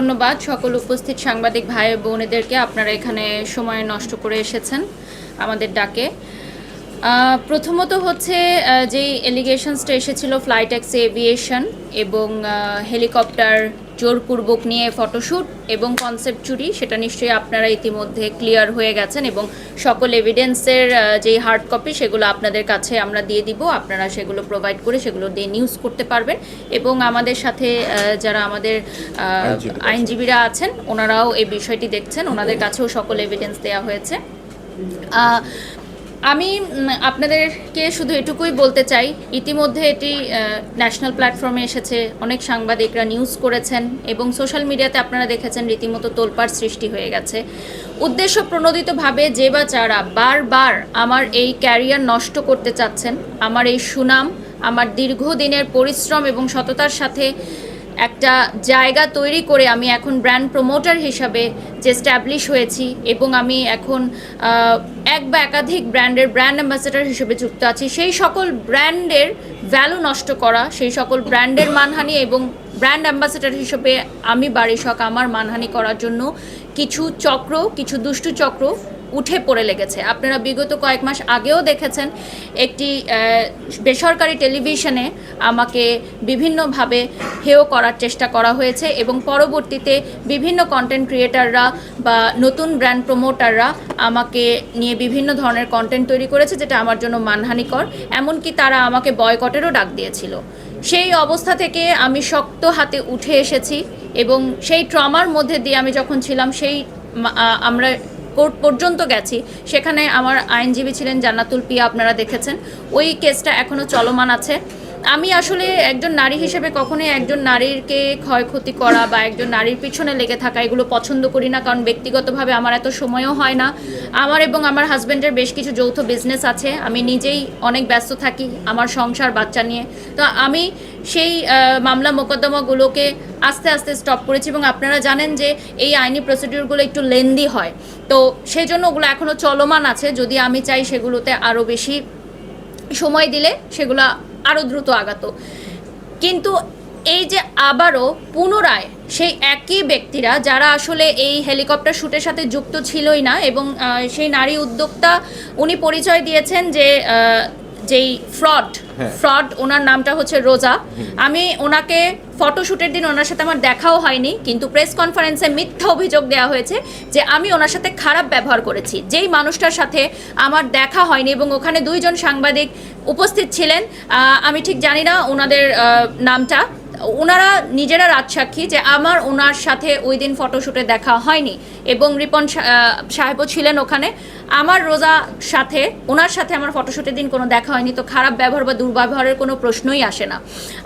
ধন্যবাদ। সকল উপস্থিত সাংবাদিক ভাই বোনেদেরকে আপনারা এখানে সময় নষ্ট করে এসেছেন আমাদের ডাকে। প্রথমত হচ্ছে যেই এলিগেশনসটা এসেছিল ফ্লাইট এক্স এভিয়েশন এবং হেলিকপ্টার জোরপূর্বক নিয়ে ফটোশ্যুট এবং কনসেপ্ট চুরি সেটা নিশ্চয়ই আপনারা ইতিমধ্যে ক্লিয়ার হয়ে গেছেন এবং সকল এভিডেন্সের যেই হার্ড কপি সেগুলো আপনাদের কাছে আমরা দিয়ে দিব। আপনারা সেগুলো প্রোভাইড করে সেগুলো দিয়ে নিউজ করতে পারবেন এবং আমাদের সাথে যারা আমাদের। আইনজীবীরা আছেন। ওনারাও এই বিষয়টি দেখছেন। ওনাদের কাছেও সকল এভিডেন্স দেওয়া হয়েছে। আমি আপনাদেরকে শুধু এটুকুই বলতে চাই, ইতিমধ্যে এটি ন্যাশনাল প্ল্যাটফর্মে এসেছে, অনেক সাংবাদিকরা নিউজ করেছেন, এবং সোশ্যাল মিডিয়াতে আপনারা দেখেছেন রীতিমতো তোলপাড় সৃষ্টি হয়ে গেছে। উদ্দেশ্য প্রণোদিতভাবে যে বা যারা বারবার আমার এই ক্যারিয়ার নষ্ট করতে চাচ্ছেন, আমার এই সুনাম, আমার দীর্ঘদিনের পরিশ্রম এবং সততার সাথে একটা জায়গা তৈরি করে আমি এখন ব্র্যান্ড প্রমোটার হিসাবে যে স্ট্যাবলিশ হয়েছি এবং আমি এখন এক বা একাধিক ব্র্যান্ডের ব্র্যান্ড অ্যাম্বাসেডার হিসেবে যুক্ত আছি। সেই সকল ব্র্যান্ডের ভ্যালু নষ্ট করা, সেই সকল ব্র্যান্ডের মানহানি এবং ব্র্যান্ড অ্যাম্বাসেডার হিসেবে আমি বাড়ি শখ, আমার মানহানি করার জন্য কিছু চক্র, কিছু দুষ্টু চক্র উঠে পড়ে লেগেছে। আপনারা বিগত কয়েক মাস আগেও দেখেছেন একটি বেসরকারি টেলিভিশনে আমাকে বিভিন্নভাবে হেয় করার চেষ্টা করা হয়েছে এবং পরবর্তীতে বিভিন্ন কন্টেন্ট ক্রিয়েটাররা বা নতুন ব্র্যান্ড প্রমোটাররা আমাকে নিয়ে বিভিন্ন ধরনের কন্টেন্ট তৈরি করেছে যেটা আমার জন্য মানহানিকর, এমনকি তারা আমাকে বয়কটেরও ডাক দিয়েছিল। সেই অবস্থা থেকে আমি শক্ত হাতে উঠে এসেছি এবং সেই ট্রমার মধ্যে দিয়ে আমি যখন ছিলাম, সেই আমরা কোর্ট পর্যন্ত গেছি। সেখানে আমার আইনজীবী ছিলেন জান্নাতুল পিয়া, আপনারা দেখেছেন। ওই কেসটা এখনও চলমান আছে। আমি আসলে একজন নারী হিসেবে কখনোই একজন নারীরকে ক্ষয়ক্ষতি করা বা একজন নারীর পিছনে লেগে থাকা এগুলো পছন্দ করি না, কারণ ব্যক্তিগতভাবে আমার এত সময়ও হয় না। আমার এবং আমার হাজব্যান্ডের বেশ কিছু যৌথ বিজনেস আছে, আমি নিজেই অনেক ব্যস্ত থাকি আমার সংসার, বাচ্চা নিয়ে। তো আমি সেই মামলা মোকদ্দমাগুলোকে আস্তে আস্তে স্টপ করেছি এবং আপনারা জানেন যে এই আইনি প্রসিডিউরগুলো একটু লেন্দি হয়। তো সেই জন্য ওগুলো এখনও চলমান আছে, যদি আমি চাই সেগুলোতে আরও বেশি সময় দিলে সেগুলো আরও দ্রুত আগাতো। কিন্তু এই যে আবারও পুনরায় সেই একই ব্যক্তিরা যারা আসলে এই হেলিকপ্টার শ্যুটের সাথে যুক্ত ছিলই না এবং সেই নারী উদ্যোক্তা উনি পরিচয় দিয়েছেন যে যেই ফ্রড হ্যাঁ। ফ্রড ওনার নামটা হচ্ছে রোজা। আমি ওনাকে ফটোশ্যুটের দিন ওনার সাথে আমার দেখাও হয়নি কিন্তু প্রেস কনফারেন্সে মিথ্যা অভিযোগ দেওয়া হয়েছে যে আমি ওনার সাথে খারাপ ব্যবহার করেছি। যেই মানুষটার সাথে আমার দেখা হয়নি এবং ওখানে দুইজন সাংবাদিক উপস্থিত ছিলেন। আমি ঠিক জানি না ওনাদের নামটা। ওনারা নিজেরা রাজসাক্ষী যে আমার ওনার সাথে ওই দিন ফটোশ্যুটে দেখা হয়নি। এবং রিপন সাহেবও ছিলেন ওখানে। আমার রোজা সাথে, ওনার সাথে আমার ফটোশ্যুটের দিন কোনো দেখা হয়নি, তো খারাপ ব্যবহার বা দুর্ব্যবহারের কোনো প্রশ্নই আসে না।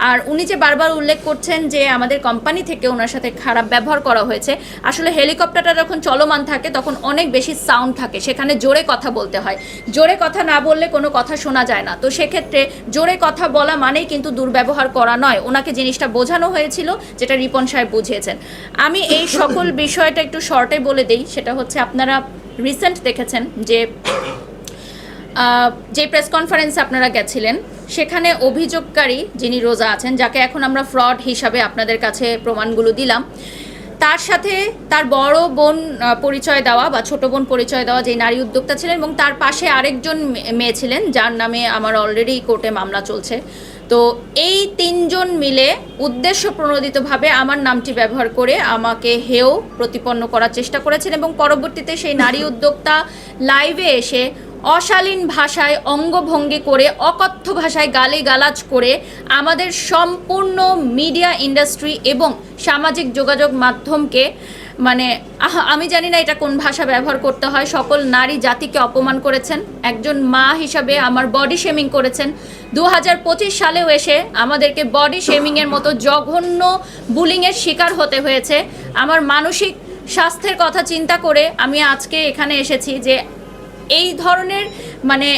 আর উনি যে বারবার উল্লেখ করছেন যে আমাদের কোম্পানি থেকে ওনার সাথে খারাপ ব্যবহার করা হয়েছে, আসলে হেলিকপ্টারটা যখন চলমান থাকে, তখন অনেক বেশি সাউন্ড থাকে, সেখানে জোরে কথা বলতে হয়। জোরে কথা না বললে কোনো কথা শোনা যায় না। তো সেক্ষেত্রে জোরে কথা বলা মানেই কিন্তু দুর্ব্যবহার করা নয়। ওনাকে জিনিসটা বোঝানো হয়েছিল, যেটা রিপন সাহেব বুঝিয়েছেন। আমি এই সকল বিষয়টা একটু শর্টে বলে দেই, সেটা হচ্ছে আপনারা রিসেন্ট দেখেছেন যে যে প্রেস কনফারেন্সে আপনারা গেছিলেন, সেখানে অভিযোগকারী যিনি রোজা আছেন, যাকে এখন আমরা ফ্রড হিসাবে আপনাদের কাছে প্রমাণগুলো দিলাম, তার সাথে তার বড় বোন পরিচয় দেওয়া বা ছোট বোন পরিচয় দেওয়া যে নারী উদ্যোক্তা ছিলেন এবং তার পাশে আরেকজন মেয়ে ছিলেন, যার নামে আমার অলরেডি কোর্টে মামলা চলছে। তো এই তিনজন মিলে উদ্দেশ্য প্রণোদিতভাবে আমার নামটি ব্যবহার করে আমাকে হেয় প্রতিপন্ন করার চেষ্টা করেছেন এবং পরবর্তীতে সেই নারী উদ্যোক্তা লাইভে এসে অশালীন ভাষায় অঙ্গভঙ্গি করে অকথ্য ভাষায় গালি গালাজ করে আমাদের সম্পূর্ণ মিডিয়া ইন্ডাস্ট্রি এবং সামাজিক যোগাযোগ মাধ্যমকে মানে আমি জানি না এটা কোন ভাষা ব্যবহার করতে হয়। সকল নারী জাতিকে অপমান করেছেন। একজন মা হিসাবে আমার বডি শেমিং করেছেন। দু হাজার পঁচিশ সালেও এসে আমাদেরকে বডি শেমিংয়ের মতো জঘন্য বুলিংয়ের শিকার হতে হয়েছে। আমার মানসিক স্বাস্থ্যের কথা চিন্তা করে আমি আজকে এখানে এসেছি যে, এই ধরনের মানে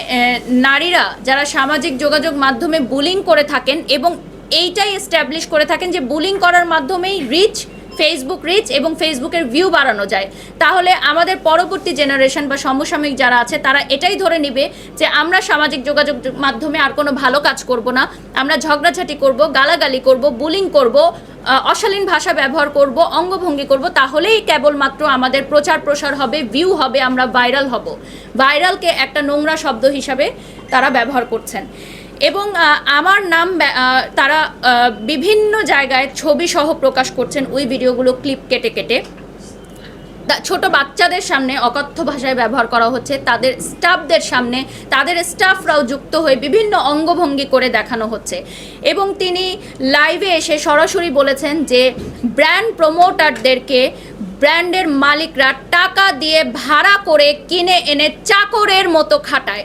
নারীরা যারা সামাজিক যোগাযোগ মাধ্যমে বুলিং করে থাকেন এবং এইটাই এস্টাবলিশ করে থাকেন যে বুলিং করার মাধ্যমেই রিচ ফেসবুক রিচ এবং ফেসবুকের ভিউ বাড়ানো যায়। তাহলে আমাদের পরবর্তী জেনারেশন বা সমসাময়িক যারা আছে, তারা এটাই ধরে নিবে যে আমরা সামাজিক যোগাযোগ মাধ্যমে আর কোনো ভালো কাজ করব না। আমরা ঝগড়াঝাটি করব, গালাগালি করব বুলিং করব অশালীন ভাষা ব্যবহার করব, অঙ্গভঙ্গি করব, তাহলেই কেবলমাত্র আমাদের প্রচার প্রসার হবে ভিউ হবে, আমরা ভাইরাল হব। ভাইরালকে একটা নোংরা শব্দ হিসাবে তারা ব্যবহার করছেন। এবং আমার নাম তারা বিভিন্ন জায়গায় ছবি সহ প্রকাশ করছেন ওই ভিডিওগুলো ক্লিপ কেটে কেটে। ছোট বাচ্চাদের সামনে অকথ্য ভাষায় ব্যবহার করা হচ্ছে, তাদের স্টাফদের সামনে, তাদের স্টাফরাও যুক্ত হয়ে বিভিন্ন অঙ্গভঙ্গি করে দেখানো হচ্ছে। এবং তিনি লাইভে এসে সরাসরি বলেছেন যে, ব্র্যান্ড প্রমোটারদেরকে ব্র্যান্ডের মালিকরা টাকা দিয়ে ভাড়া করে কিনে এনে চাকরের মতো খাটায়।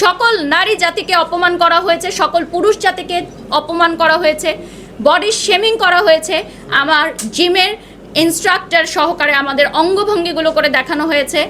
সকল নারী জাতিকে অপমান করা হয়েছে, সকল পুরুষ জাতিকে অপমান করা হয়েছে বডি শেমিং করা হয়েছে। আমার জিমের ইনস্ট্রাক্টর সহকারে আমাদের অঙ্গভঙ্গিগুলো করে দেখানো হয়েছে।